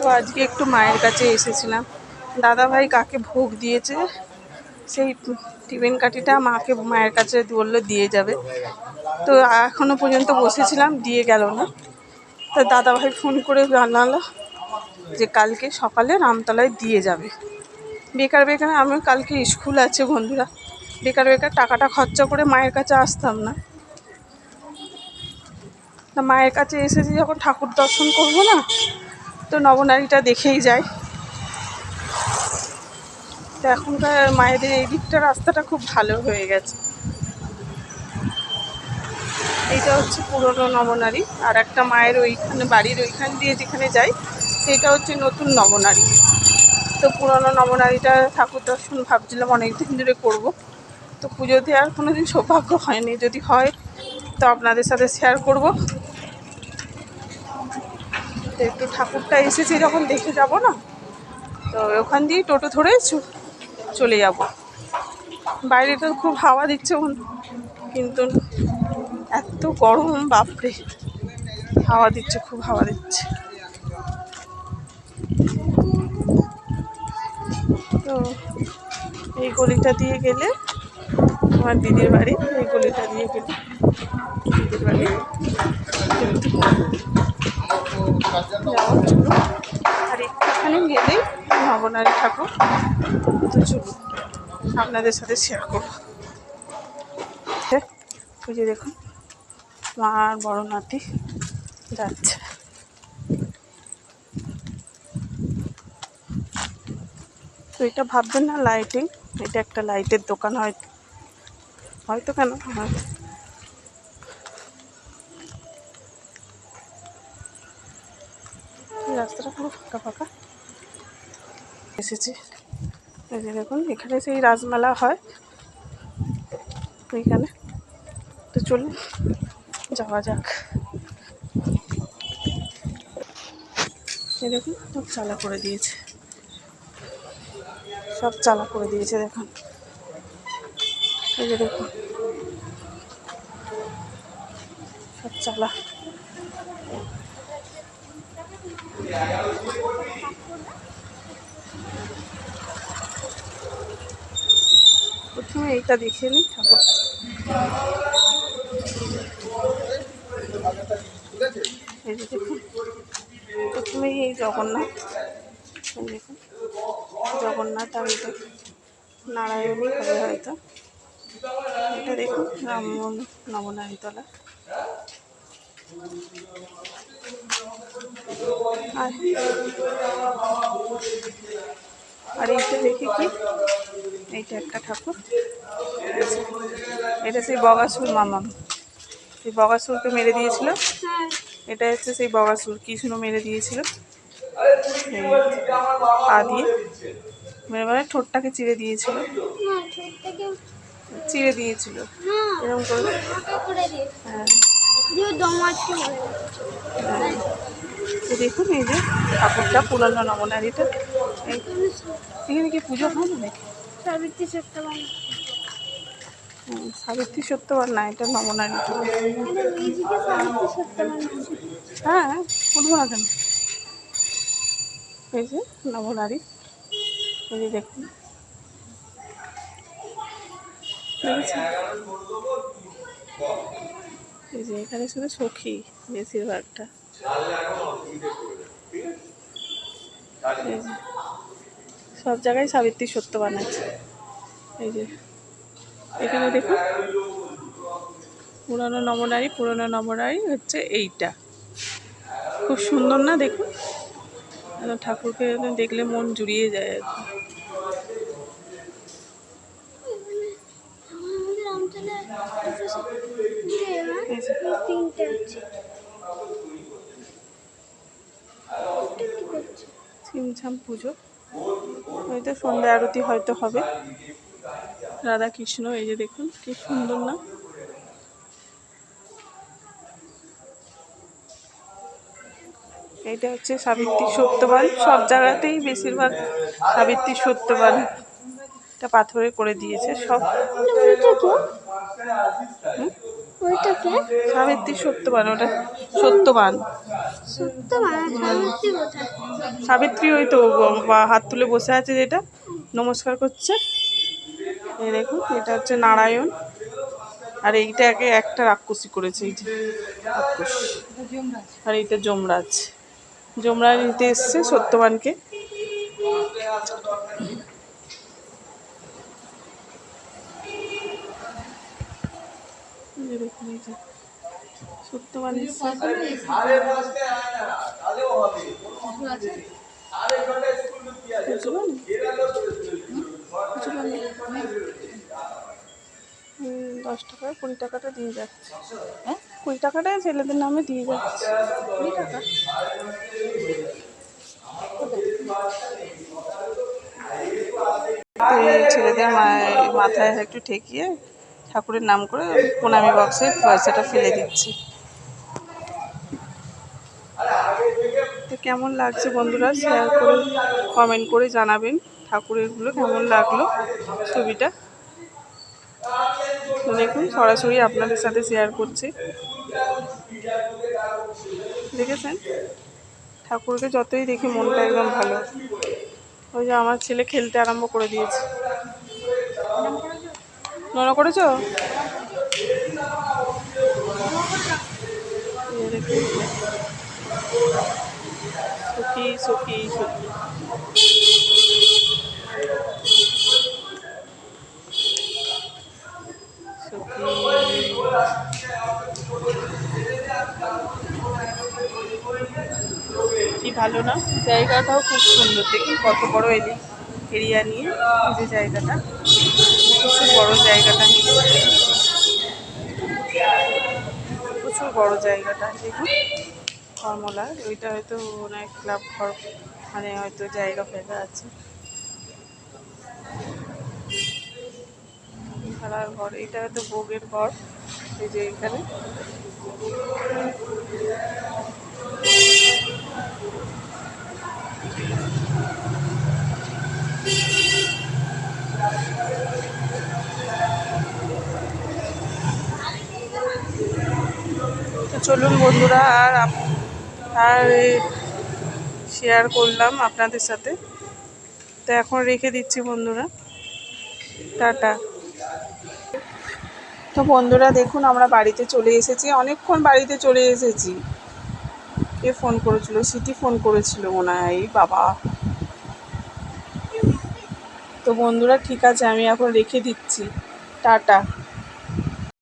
তো আজকে একটু মায়ের কাছে এসেছিলাম। দাদা ভাই কাকে ভোগ দিয়েছে, সেই টিফিন কাঠিটা মাকে মায়ের কাছে বলল দিয়ে যাবে। তো এখনও পর্যন্ত বসেছিলাম, দিয়ে গেল না। তো দাদা ভাই ফোন করে জানালো যে কালকে সকালে রামতলায় দিয়ে যাবে। বেকার বেকার, আমি কালকে স্কুল আছে বন্ধুরা, বেকার বেকার টাকাটা খরচা করে মায়ের কাছে আসতাম না। তা মায়ের কাছে এসেছি যখন ঠাকুর দর্শন করব না তো নবনারীটা দেখেই যায়। তো এখনকার মায়েদের এই দিকটা রাস্তাটা খুব ভালো হয়ে গেছে। এইটা হচ্ছে পুরনো নবনারী, আর একটা মায়ের ওইখানে, বাড়ির ওইখান দিয়ে যেখানে যাই সেইটা হচ্ছে নতুন নবনারী। তো পুরনো নবনারীটা ঠাকুর দর্শন ভাবছিলাম অনেক দিন ধরে করব। তো পুজোতে আর কোনো দিন সৌভাগ্য হয়নি। যদি হয়, তো আপনাদের সাথে শেয়ার করব। তো একটু ঠাকুরটা এসেছে, যখন দেখে যাব না, তো ওখান দিয়ে টোটো ধরে চলে যাব। বাইরে তো খুব হাওয়া দিচ্ছে কিন্তু এত গরম, বাপরে! হাওয়া দিচ্ছে, খুব হাওয়া দিচ্ছে। তো এই গলিটা দিয়ে গেলে, আমার দিদির বাড়ি, এই গলিটা দিয়ে গেলে দিদির বাড়ি। আর একটুখানি গেলেই নবনারী ঠাকুর। তো চলুন আপনাদের সাথে শেয়ার করব। হ্যাঁ, যে দেখুন আর বড় নাতি যাচ্ছে। তো এটা ভাববেন না লাইটিং এটা একটা লাইটের দোকান হয়তো হয়তো কেন? হয় রাস্তাটা পুরো ফাঁকা ফাঁকা। এসেছি। এই যে দেখুন, এখানে সেই রাজমেলা হয়। এইখানে তো চলুন, যাওয়া যাক। দেখুন, সব চালা করে দিয়েছে। সব চালা করে দিয়েছে, দেখুন। এই যে দেখুন। সব চালা। প্রথমে এইটা দেখে নিই ঠাকুর প্রথমেই এই জগন্নাথ। দেখুন, জগন্নাথ আর এটা নারায়ণী হবে হয়তো। এটা দেখুন, রাম নবনারীতলা আর আর এইটা দেখি কি? এইটা একটা ঠাকুর। এটা সেই বগাসুর মামাম সেই বগাসুরকে মেরে দিয়েছিল। এটা হচ্ছে সেই বগাসুর কৃষ্ণ মেরে দিয়েছিল। পা দিয়ে। মেরে মানে ঠোঁটটাকে চিড়ে দিয়েছিল। চিড়ে দিয়েছিল। হ্যাঁ এরকম করে। দিয়ে হ্যাঁ। তো দেখুন এই যে ঠাকুরটা পুরনো নবনারীটা। এখানে কি পুজো হয় না নাকি? সাবিত্রী সত্যবান। সাবিত্রী সত্যবার না এটা নবনারী। সত্যবান হ্যাঁ উঠবো না কেন এই যে নবনারী। এই যে দেখুন? এই যে এখানে শুধু সখী বেশিরভাগটা। সব জায়গায় সাবিত্রী সত্য বানাচ্ছে। এই যে এখানে দেখুন, পুরনো নবনারী পুরনো নবনারী হচ্ছে এইটা। খুব সুন্দর না দেখুন? ঠাকুরকে দেখলে মন জুড়িয়ে যায় একদম এই যে, তিনটে আছে। এটা ছিমছাম পুজো। হয়তো সন্ধ্যা আরতি হয়তো হবে। রাধা কৃষ্ণ এই যে দেখুন কি সুন্দর না? এটা হচ্ছে সাবিত্রী সত্যবান। সব জায়গাতেই বেশিরভাগ সাবিত্রী সত্যবান। এটা পাথরে করে দিয়েছে সব। সাবিত্রী সত্যবান ওটা সত্যবান। সত্য সাবিত্রী কোথায়? সাবিত্রী ওই তো হাত তুলে বসে আছে যেটা নমস্কার করছে। এই দেখুন এটা হচ্ছে নারায়ণ। আর এইটাকে একটা রাক্ষসী করেছে এই যে রাক্ষস। আর এইটা যমরাজ। যমরাজ নিতে এসছে সত্যবানকে। দেখুন এই যে সত্যবান দশ টাকা কুড়ি টাকাটা দিয়ে যাচ্ছে। হ্যাঁ? কুড়ি টাকাটাই ছেলেদের নামে দিয়ে যাচ্ছে। কুড়ি টাকা? ছেলেদের মাথায় একটু ঠেকিয়ে ঠাকুরের নাম করে প্রণামী বক্সে পয়সাটা ফেলে দিচ্ছি। তো কেমন লাগছে বন্ধুরা? শেয়ার করে কমেন্ট করে জানাবেন ঠাকুরেরগুলো কেমন লাগল ছবিটা। দেখুন, সরাসরি আপনাদের সাথে শেয়ার করছি। দেখেছেন? ঠাকুরকে যতই দেখি মনটা একদম ভালো। ওই যে আমার ছেলে খেলতে আরম্ভ করে দিয়েছে। মনে করেছ? কি ভালো না? জায়গাটাও খুব সুন্দর দেখি। কত বড় এলি, এরিয়া নিয়ে, যে জায়গাটা। প্রচুর বড় জায়গাটা নিয়ে প্রচুর বড় জায়গাটা, দেখুন কর্মলার ওইটা হয়তো অনেক ক্লাব ঘর মানে হয়তো জায়গা ফেলা আছে। ভাড়ার ঘর, এটা হয়তো ভোগের ঘর, এই যে এখানে। তো চলুন বন্ধুরা, আর আর শেয়ার করলাম আপনাদের সাথে। তো এখন রেখে দিচ্ছি বন্ধুরা। টাটা। তো বন্ধুরা, দেখুন, আমরা বাড়িতে চলে এসেছি। অনেকক্ষণ বাড়িতে চলে এসেছি। কে ফোন করেছিল? সিটি ফোন করেছিল মনে হয় বাবা। তো বন্ধুরা ঠিক আছে আমি এখন রেখে দিচ্ছি। টাটা।